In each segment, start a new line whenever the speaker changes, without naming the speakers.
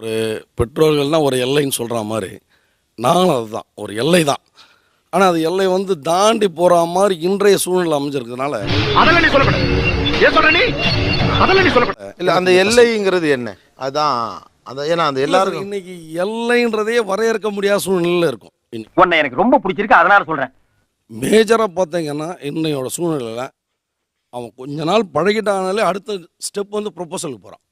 ஒரு பெற்றோர்கள்னா ஒரு எல்லைன்னு சொல்கிற மாதிரி. நானும் அதுதான் ஒரு எல்லை தான் ஆனால் அது எல்லை வந்து தாண்டி போகிற மாதிரி இன்றைய சூழ்நிலை அமைஞ்சிருக்கிறதுனால
இல்ல அந்த எல்லைங்கிறது என்ன? அதான் அந்த ஏன்னா அந்த எல்லாருக்கும்
இன்னைக்கு எல்லைன்றதையே வரையறுக்க முடியாத சூழ்நிலையில் இருக்கும்.
உன்னை எனக்கு ரொம்ப பிடிச்சிருக்கு அதனால சொல்றேன்.
மேஜராக பார்த்தீங்கன்னா இன்னையோட சூழ்நிலையில் அவன் கொஞ்ச நாள் பழகிட்டானாலே அடுத்த ஸ்டெப் வந்து ப்ரொபோசலுக்கு போகிறான்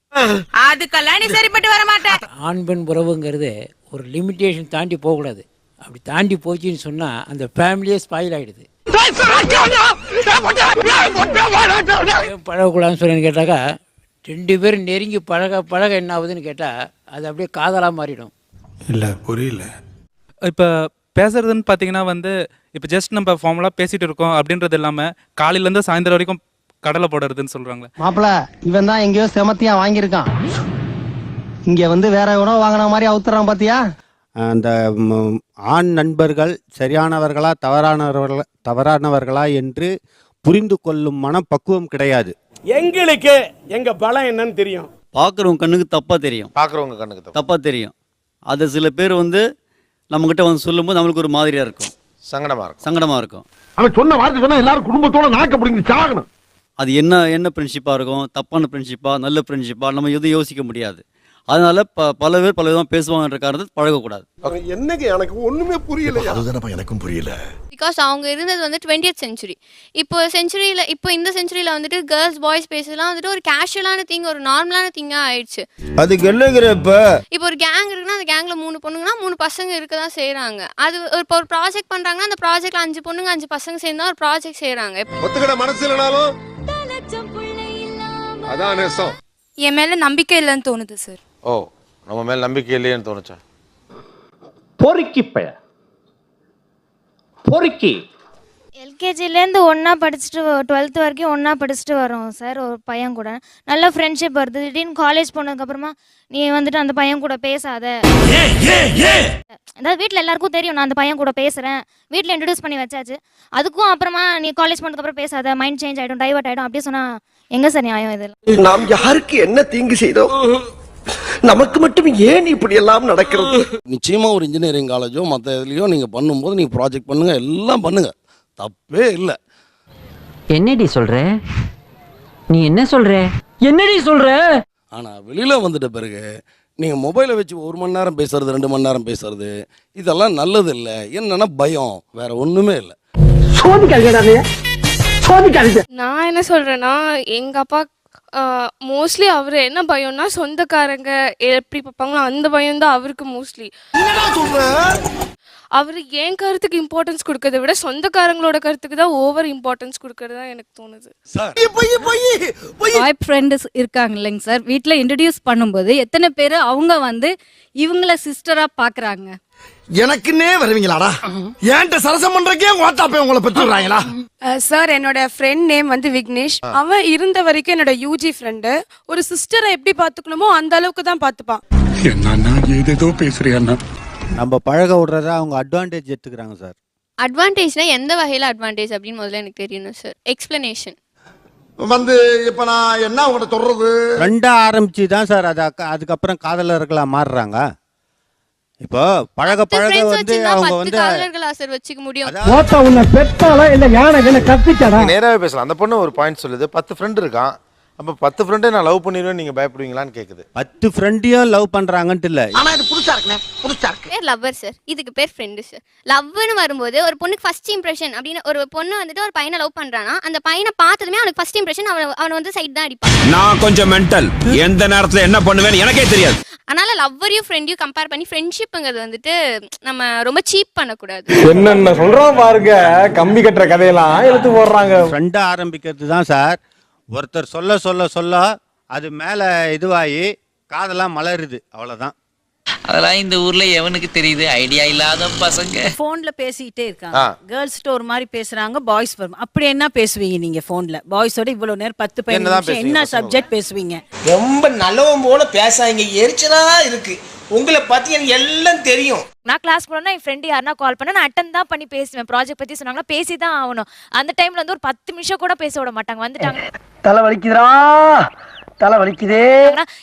அதுக்கெல்லாம் நீ சரிப்பட்டு வர மாட்டேன்
ஆண் பெண் உறவுங்கிறது ஒரு லிமிட்டேஷன் தாண்டி போகக்கூடாது. அப்படி தாண்டி போச்சுன்னு சொன்னால் அந்த ஃபேமிலியே ஸ்பாயில் ஆகிடுது பழகக்கூடாதுன்னு சொல்லி கேட்டாக்கா ரெண்டு பேரும் நெருங்கி பழக பழக என்ன ஆகுதுன்னு கேட்டால் அது அப்படியே காதலாக மாறிடும்.
இல்ல புரியல.
இப்போ பேசுறதுன்னு பார்த்தீங்கன்னா வந்து இப்போ ஜஸ்ட் நம்ம ஃபார்முலாக பேசிட்டு இருக்கோம் அப்படின்றது இல்லாமல் காலையிலேருந்து சாயந்தரம் வரைக்கும் கடலை போடுறதுன்னு சொல்கிறாங்களே
மாப்பிள இவன் தான் எங்கேயோ செமத்தியா வாங்கியிருக்கான். இங்க வந்து வேற உணவு வாங்கின மாதிரி அவுத்துறான் பாத்தியா?
அந்த ஆண் நண்பர்கள் சரியானவர்களா தவறானவர்களா தவறானவர்களா என்று புரிந்து கொள்ளும் மனப்பக்குவம் கிடையாது.
எங்களுக்கு எங்க பலம் என்னன்னு தெரியும்.
பார்க்குறவங்க கண்ணுக்கு தப்பாக தெரியும்.
பாக்குறவங்க கண்ணுக்கு தப்பு
தப்பாக தெரியும். அது சில பேர் வந்து நம்மக்கிட்ட வந்து சொல்லும்போது நம்மளுக்கு ஒரு மாதிரியாக இருக்கும்.
சங்கடமா இருக்கும்.
சங்கடமாக இருக்கும்.
அவன் சொன்ன வார்த்தை சொன்னா எல்லாரும் குடும்பத்தோட நாக்க பிடிங்கி சாகணும்.
அது என்ன என்ன ஃப்ரெண்ட்ஷிப்பாக இருக்கும்? தப்பான ஃப்ரெண்ட்ஷிப்பா நல்ல ஃப்ரெண்ட்ஷிப்பா நம்ம எதுவும் யோசிக்க முடியாது. அதனால ப பல பேர் பல விதமாக பேசுவாங்கன்ற காரணத்தை பழகக்கூடாது.
என்னங்க எனக்கு ஒண்ணுமே புரியல
அதுதானப்பா எனக்கும் புரியல.
பிகாஸ் அவங்க இருந்தது வந்து டுவெண்ட்டியத் செஞ்சுரி இப்போ செஞ்சுரியில் இப்போ இந்த செஞ்சுரியில் வந்துட்டு கேர்ள்ஸ் பாய்ஸ் பேசலாம் வந்துட்டு ஒரு கேஷுவலான திங் ஒரு நார்மலான திங்காக ஆயிடுச்சு.
அதுக்கு என்னங்கிற இப்ப
இப்போ ஒரு கேங் இருக்குன்னா அந்த கேங்ல மூணு பொண்ணுங்கன்னா மூணு பசங்க இருக்க தான் செய்கிறாங்க அது ஒரு- இப்போ ஒரு ப்ராஜெக்ட் பண்ணுறாங்கன்னா அந்த ப்ராஜெக்ட்ல அஞ்சு பொண்ணுங்க அஞ்சு பசங்க சேர்ந்தா ஒரு ப்ராஜெக்ட் செய்கிறாங்க
ஒத்துக்கிட மனசு இல்லைனாலும் அதான் நேசம்.
என் மேலே நம்பிக்கை இல்லைன்னு தோணுது சார்
ஓ நம்ம மேல நம்பிக்கை இல்லையேன்னு தோணுச்சா?
பொறுக்கி பய பொறுக்கி.
எல்கேஜிலேருந்து ஒன்றா படிச்சுட்டு டுவெல்த் வரைக்கும் ஒன்றா படிச்சுட்டு வரோம் சார் ஒரு பையன் கூட. நல்ல ஃப்ரெண்ட்ஷிப் வருது. திடீர்னு காலேஜ் போனதுக்கப்புறமா நீ வந்துட்டு அந்த பையன் கூட பேசாத. அதாவது வீட்டில் எல்லாருக்கும் தெரியும் நான் அந்த பையன் கூட பேசுகிறேன் வீட்டில் இன்ட்ரடியூஸ் பண்ணி வச்சாச்சு. அதுக்கும் அப்புறமா நீ காலேஜ் போனதுக்கப்புறம் பேசாத. மைண்ட் சேஞ்ச் ஆகிடும் டைவர்ட் ஆகிடும் அப்படி சொன்னால் எங்கே சார் நியாயம் இதெல்லாம்?
நாம் யாருக்கு என்ன தீங்கு செய்தோம்? நமக்கு மட்டும் ஏன் இப்படி எல்லாம் நடக்கிறது?
நிச்சயமாக ஒரு இன்ஜினியரிங் காலேஜோ மற்ற இதுலேயோ நீங்கள் பண்ணும்போது நீங்கள் ப்ராஜெக்ட் பண்ணுங்கள் எல்லாம் பண்ணுங்கள் தப்பே இல்லை.
என்னடி சொல்ற? நீ என்ன சொல்ற? என்னடி சொல்ற?
ஆனால் வெளியில் வந்துட்ட பிறகு நீங்கள் மொபைலை வச்சு ஒரு மணி நேரம் பேசுறது ரெண்டு மணி நேரம் பேசுறது இதெல்லாம் நல்லது இல்லை. என்னன்னா பயம். வேற ஒன்றுமே இல்லை.
சோதிக்காதீங்க
நான் என்ன சொல்கிறேன்னா எங்கள் அப்பா மோஸ்ட்லி அவர் என்ன பயம்னா சொந்தக்காரங்க எப்படி பார்ப்பாங்களோ அந்த பயம் தான் அவருக்கு மோஸ்ட்லி அவர் என் கருத்துக்கு இம்பார்ட்டன்ஸ் கொடுக்கறத விட சொந்தக்காரங்களோட கருத்துக்கு தான் ஓவர் இம்பார்ட்டன்ஸ் கொடுக்கறதா எனக்கு தோணுது.
சார்.
பாய் ஃப்ரெண்ட்ஸ் இருக்காங்க இல்லைங்க சார். வீட்டில் இன்ட்ரடியூஸ் பண்ணும்போது எத்தனை பேர் அவங்க வந்து இவங்கள சிஸ்டராக பார்க்குறாங்க
எனக்குன்னே வருவீங்களாடா? ஏன்ட்ட சரசம் பண்றக்கே ஓட்டாப்பே உங்களை பெற்றுறாங்களா
சார் என்னோட ஃப்ரெண்ட் நேம் வந்து விக்னேஷ். அவன் இருந்த வரைக்கும் என்னோட யூஜி ஃப்ரெண்டு ஒரு சிஸ்டரை எப்படி பார்த்துக்கணுமோ அந்த அளவுக்கு தான் பார்த்துப்பான்.
என்னன்னா ஏதேதோ பேசுறியா
நம்ம பழக விடுறத அவங்க அட்வான்டேஜ் எடுத்துக்கிறாங்க சார்
அட்வான்டேஜ்னா எந்த வகையில் அட்வான்டேஜ் அப்படின்னு முதல்ல எனக்கு தெரியணும் சார் எக்ஸ்பிளனேஷன்
வந்து இப்ப நான் என்ன உங்கள்கிட்ட சொல்றது?
ரெண்டா ஆரம்பிச்சு தான் சார் அது அக்க- அதுக்கப்புறம் காதலர்களா மாறுறாங்க. இப்போ பழக பழக
ஃப்ரெண்ட்ஸ்
வந்து
வச்சிருந்தா
அவங்க
பத்து
வந்து
காதலர்களா சார் வச்சுக்க முடியும்?
அதாவது
ஓட்ட உன்னை இல்ல யானை என்ன கத்திச்சாடா
நேராவே பேசலாம். அந்த பொண்ணு ஒரு பாயிண்ட் சொல்லுது. பத்து ஃப்ரெண்ட் இருக்கான். அப்ப பத்து ஃப்ரெண்டே நான் லவ் பண்ணிடுவேன் நீங்க பயப்படுவீங்களான்னு கேக்குது.
பத்து ஃப்ரெண்டையும் லவ் பண்றாங்கன்ட்டு இல்ல.
ஆனா இது புதுசா இருக்குண்ணே புதுசா இருக்கு.
பேர் லவ்வர் சார் இதுக்கு பேர் ஃப்ரெண்டு சார் லவ்னு வரும்போது ஒரு பொண்ணுக்கு ஃபர்ஸ்ட் இம்ப்ரெஷன் அப்படின்னு ஒரு பொண்ணு வந்துட்டு ஒரு பையனை லவ் பண்றானா அந்த பையனை பார்த்ததுமே அவனுக்கு ஃபர்ஸ்ட் இம்ப்ரெஷன் அவன் அவன் வந்து சைட் தான் அடிப்பான்.
நான் கொஞ்சம் மென்டல் எந்த நேரத்துல என்ன பண்ணுவேன்னு எனக்கே தெரியாது.
அதனால லவ்வரையும் ஃப்ரெண்டையும் கம்பேர் பண்ணி ஃப்ரெண்ட்ஷிப்புங்கிறது வந்துட்டு நம்ம ரொம்ப சீப் பண்ணக்கூடாது.
என்னென்ன சொல்றோம் பாருங்க கம்பி கட்டுற கதையெல்லாம் எடுத்து போடுறாங்க.
ஃப்ரெண்டா ஆரம்பிக்கிறது தான் சார் ஒருத்தர் சொல்ல சொல்ல சொல்ல அது மேலே இதுவாகி காதெல்லாம் மலருது. அவ்வளோதான்
அதெல்லாம் இந்த ஊர்ல எவனுக்கு தெரியுது? ஐடியா இல்லாத பசங்க.
ஃபோன்ல பேசிக்கிட்டே. இருக்காங்க. கேர்ள்ஸ்கிட்ட ஒரு மாதிரி பேசுறாங்க பாய்ஸ் வரும். அப்படி என்ன பேசுவீங்க நீங்க ஃபோன்ல பாய்ஸோட இவ்வளவு நேரம் பத்து பதினஞ்சு என்ன? சப்ஜெக்ட் பேசுவீங்க?
ரொம்ப நல்லவன் போல பேசாங்க எரிச்சலா இருக்கு. உங்களை பத்தி எனக்கு எல்லாம் தெரியும்.
நான் கிளாஸ் போனா என் ஃப்ரெண்டு யாருனா கால் பண்ணா நான் அட்டன் தான் பண்ணி பேசுவேன். ப்ராஜெக்ட் பத்தி சொன்னாங்கன்னா பேசி தான் ஆகணும். அந்த டைம்ல வந்து ஒரு பத்து நிமிஷம் கூட பேச விட மாட்டாங்க. வந்துட்டாங்க.
தலை வலிக்குதுடா. தலை வலிக்குதே.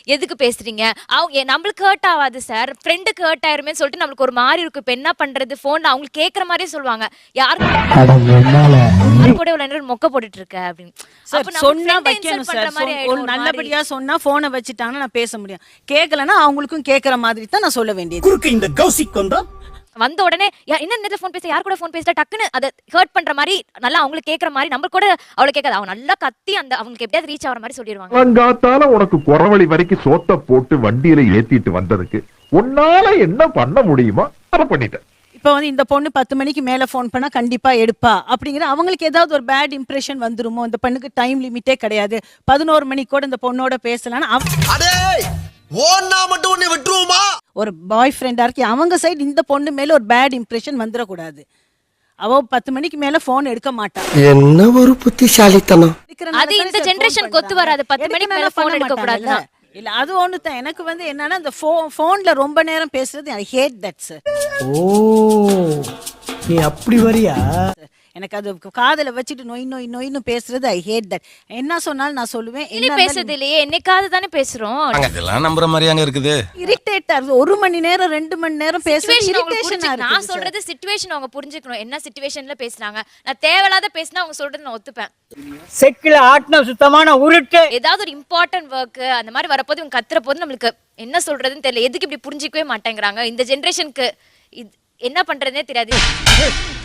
எதுக்கு பேசுறீங்க? அவங்க நம்மளுக்கு ஹர்ட் ஆகாது சார் ஃப்ரெண்டுக்கு ஹர்ட் ஆயிருமே சொல்லிட்டு நம்மளுக்கு ஒரு மாதிரி இருக்கும் இப்ப என்ன பண்றது? போன்ல அவங்களுக்கு கேக்குற மாதிரியே சொல்லுவாங்க. யாருக்கு யாரு கூட இவ்வளவு நேரம் மொக்க போட்டுட்டு இருக்க அப்படின்னு.
சொன்னா வைக்கணும் சார்
மாதிரி
சொல்-
ஆயிடும்
ஒரு நல்லபடியா சொன்னா போனை வச்சுட்டாங்கன்னா நான் பேச முடியும். கேட்கலன்னா அவங்களுக்கும் கேட்கற மாதிரி தான் நான் சொல்ல வேண்டியது.
குறுக்கு இந்த கௌசிக் கொண்டா
வந்த உடனே யா- என்ன நேரத்துல ஃபோன் பேச யார் கூட ஃபோன் பேசிட்டா டக்குன்னு அதை ஹர்ட் பண்ற மாதிரி நல்லா அவங்களுக்கு கேக்குற மாதிரி நம்ம கூட அவளை கேட்காது அவங்க நல்லா கத்தி அந்த அவங்களுக்கு எப்படியாவது ரீச் ஆகிற மாதிரி சொல்லிடுவாங்க.
வங்காத்தால உனக்கு குறவழி வரைக்கும் சோத்த போட்டு வண்டியில ஏத்திட்டு வந்ததுக்கு உன்னால என்ன பண்ண முடியுமோ அதை பண்ணிட்டேன்.
இப்போ வந்து இந்த பொண்ணு பத்து மணிக்கு மேல ஃபோன் பண்ணா கண்டிப்பா எடுப்பா. அப்படிங்கிற அவங்களுக்கு ஏதாவது ஒரு பேட் இம்ப்ரெஷன் வந்துருமோ? இந்த பொண்ணுக்கு டைம் லிமிட்டே கிடையாது. பதினோரு மணிக்கு கூட இந்த பொண்ணோட பேசலாம்னு அவ-
அடே ஓன்னா மட்டும் உன்னை விட்டுருவோமா?
ஒரு பாய் ஃப்ரெண்டா இருக்கு அவங்க சைடு இந்த பொண்ணு மேல ஒரு பேட் இம்ப்ரெஷன் வந்துடக்கூடாது அவ பத்து மணிக்கு மேல ஃபோன் எடுக்க மாட்டா.
என்ன ஒரு புத்திசாலித்தனம்.
அது இந்த ஜெனரேஷனுக்கு ஒத்து வராது. பத்து மணிக்கு மேல ஃபோன் எடுக்க கூடாது
இல்ல அது ஒண்ணு தான் எனக்கு வந்து என்னன்னா இந்த ஃபோன்ல ரொம்ப நேரம் பேசுறது ஐ ஹேட் தட் சார்
ஓ நீ அப்படி வரியா?
எனக்கு அது காதுல வச்சுட்டு நொய் நொய் நொய்னு பேசுறது ஐ ஹேட் தட் என்ன சொன்னாலும் நான் சொல்லுவேன்.
இனி பேசுறது இல்லையே என்னைக்காவது தானே பேசுறோம்.
இதெல்லாம் நம்புற மாதிரி அங்க இருக்குது.
இரிட்டேட்டா இருக்கு ஒரு மணி நேரம் ரெண்டு மணி நேரம் பேசுறது இரிட்டேஷனா
புரிஞ்சுக்க- நான் சொல்றது சிச்சுவேஷன் அவங்க புரிஞ்சுக்கணும். என்ன சிச்சுவேஷன்ல பேசுறாங்க? நான் தேவையில்லாத பேசினா அவங்க சொல்றது நான் ஒத்துப்பேன்.
செக்கில் ஆட்டின சுத்தமான உருட்டு.
ஏதாவது ஒரு இம்பார்ட்டன்ட் ஒர்க் அந்த மாதிரி வரப்போது இவங்க கத்துற போது நம்மளுக்கு என்ன சொல்றதுன்னு தெரியல. எதுக்கு இப்படி புரிஞ்சிக்கவே மாட்டேங்கிறாங்க? இந்த ஜெனரேஷனுக்கு இது என்ன பண்றதுனே தெரியாது.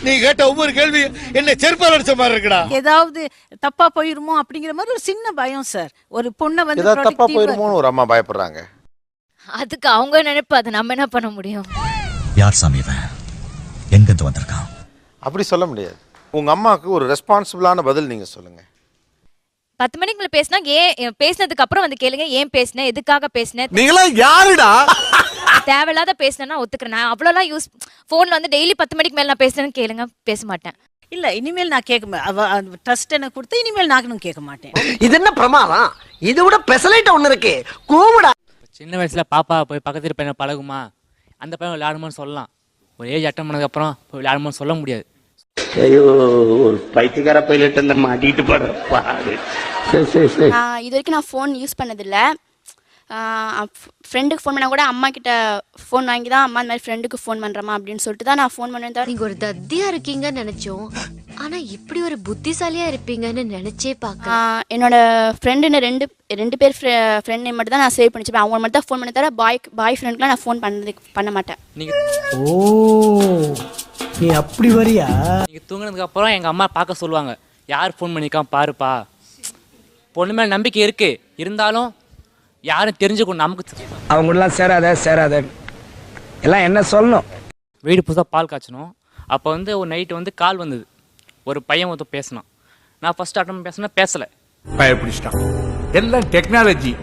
நீ கேட்ட ஒவ்வொரு கேள்வி என்ன செருப்பால் அடிச்ச மாதிரி இருக்குடா.
ஏதாவது தப்பா போயிருமோ அப்படிங்கிற மாதிரி ஒரு சின்ன பயம் சார். ஒரு பொண்ணை வந்து
ஏதாவது தப்பா
protective-ஆ
போயிருமோன்னு ஒரு அம்மா பயப்படுறாங்க.
அதுக்கு அவங்க நினைப்பு அது நம்ம என்ன பண்ண முடியும்?
யார் சாமி இவன்? எங்கிருந்து வந்திருக்கான்?
அப்படி சொல்ல முடியாது. உங்க அம்மாவுக்கு ஒரு ரெஸ்பான்சிபிளான பதில் நீங்க சொல்லுங்க.
பத்து மணிக்கு மேல பேசினா ஏன் பேசினதுக்கு அப்புறம் வந்து கேளுங்க ஏன் பேசினேன் எதுக்காக பேசினேன்
நீங்களா யாருடா?
தேவையில்லாத பேசினேன்னா ஒத்துக்கிறேன். நான் அவ்வளோலாம் யூஸ் ஃபோன்ல வந்து டெய்லி பத்து மணிக்கு மேல நான் பேசுனேன்னு கேளுங்க பேச மாட்டேன்.
இல்ல இனிமேல் நான் கேட்க ட்ரஸ்ட் எனக்கு கொடுத்து இனிமேல் நானும் கேட்க மாட்டேன்.
இது என்ன பிரமாதம்? இதை விட பெசலைட் ஒண்ணு இருக்கு. கூவுடா.
சின்ன வயசில் பாப்பா போய் பக்கத்து பையனை பழகுமா? அந்த பையன் விளையாடுமான்னு சொல்லலாம். ஒரு ஏஜ் அட்டன் பண்ணதுக்கப்புறம் போய் விளையாடுமான்னு சொல்ல முடியாது.
ஐயோ ஒரு பைத்தியக்கார பைலட் அந்த மாட்டிட்டு பாடு.
இது வரைக்கும் நான் ஃபோன் யூஸ் பண்ணதில்ல. ஃப்ரெண்டுக்கு ஃபோன் பண்ணால் கூட அம்மா கிட்ட ஃபோன் வாங்கி தான் அம்மா இந்த மாதிரி ஃப்ரெண்டுக்கு ஃபோன் பண்ணுறமா அப்படின்னு சொல்லிட்டு தான் நான் ஃபோன் பண்ணேன் தவிர
நீங்க ஒரு தத்தியா இருக்கீங்கன்னு நினைச்சோம். ஆனா இப்படி ஒரு புத்திசாலியா இருப்பீங்கன்னு நினைச்சே பார்க்க
என்னோட ஃப்ரெண்டுன்னு ரெண்டு ரெண்டு பேர் ஃப்ரெண்ட் நேம் மட்டும் தான் நான் சேவ் பண்ணி வச்சுப்பேன் அவங்க மட்டும் தான் ஃபோன் பண்ண தவிர பாய் பாய் ஃப்ரெண்டுக்குலாம் நான் ஃபோன் பண்ணதுக்கு பண்ண மாட்டேன்.
நீங்கள்
ஓ நீ அப்படி வரியா?
நீங்கள் தூங்கினதுக்கு அப்புறம் எங்கள் அம்மா பார்க்க சொல்லுவாங்க. யார் ஃபோன் பண்ணிக்கான் பாருப்பா. பொண்ணு மேலே நம்பிக்கை இருக்கு. இருந்தாலும் யாரும் தெரிஞ்சுக்கணும் நமக்கு
அவங்க எல்லாம் சேராத சேராத. எல்லாம் என்ன சொல்லணும்?
வீடு புதுசாக பால் காய்ச்சணும். அப்போ வந்து ஒரு நைட்டு வந்து கால் வந்தது. ஒரு பையன் ஒருத்தர் பேசினான். நான் ஃபர்ஸ்ட் அட்டம் பேசினா பேசலை.
பயப்பிடிச்சிட்டான். எல்லாம் டெக்னாலஜி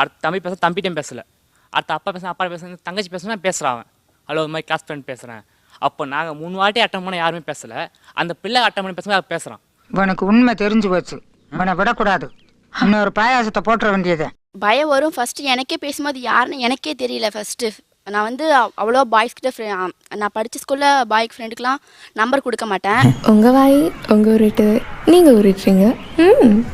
அடுத்த தம்பி பேச தம்பிட்டையும் பேசலை. அடுத்த அப்பா பேசுனா அப்பா பேசுனா தங்கச்சி பேசுனா பேசுகிறான் அவன். ஹலோ இது மாதிரி கிளாஸ் ஃப்ரெண்ட் பேசுகிறேன் அப்போ நாங்கள் மூணு வாட்டி அட்டன் பண்ண யாருமே பேசலை. அந்த பிள்ளை அட்டன் பண்ணி பேசுனா அவன் பேசுகிறான்
உனக்கு உண்மை தெரிஞ்சு போச்சு. உன்னை விடக்கூடாது. இன்னொரு பாயாசத்தை போட்டுற வேண்டியது.
பயம் வரும். ஃபஸ்ட்டு எனக்கே பேசும்போது யாருன்னு எனக்கே தெரியல ஃபஸ்ட்டு நான் வந்து அவ்வளோ பாய்ஸ் கிட்ட நான் படித்த ஸ்கூலில் பாய் ஃப்ரெண்டுக்கெலாம் நம்பர் கொடுக்க மாட்டேன்.
உங்கள் வாய் உங்கள் உருட்டு நீங்கள் உருட்டுறீங்க. ம்.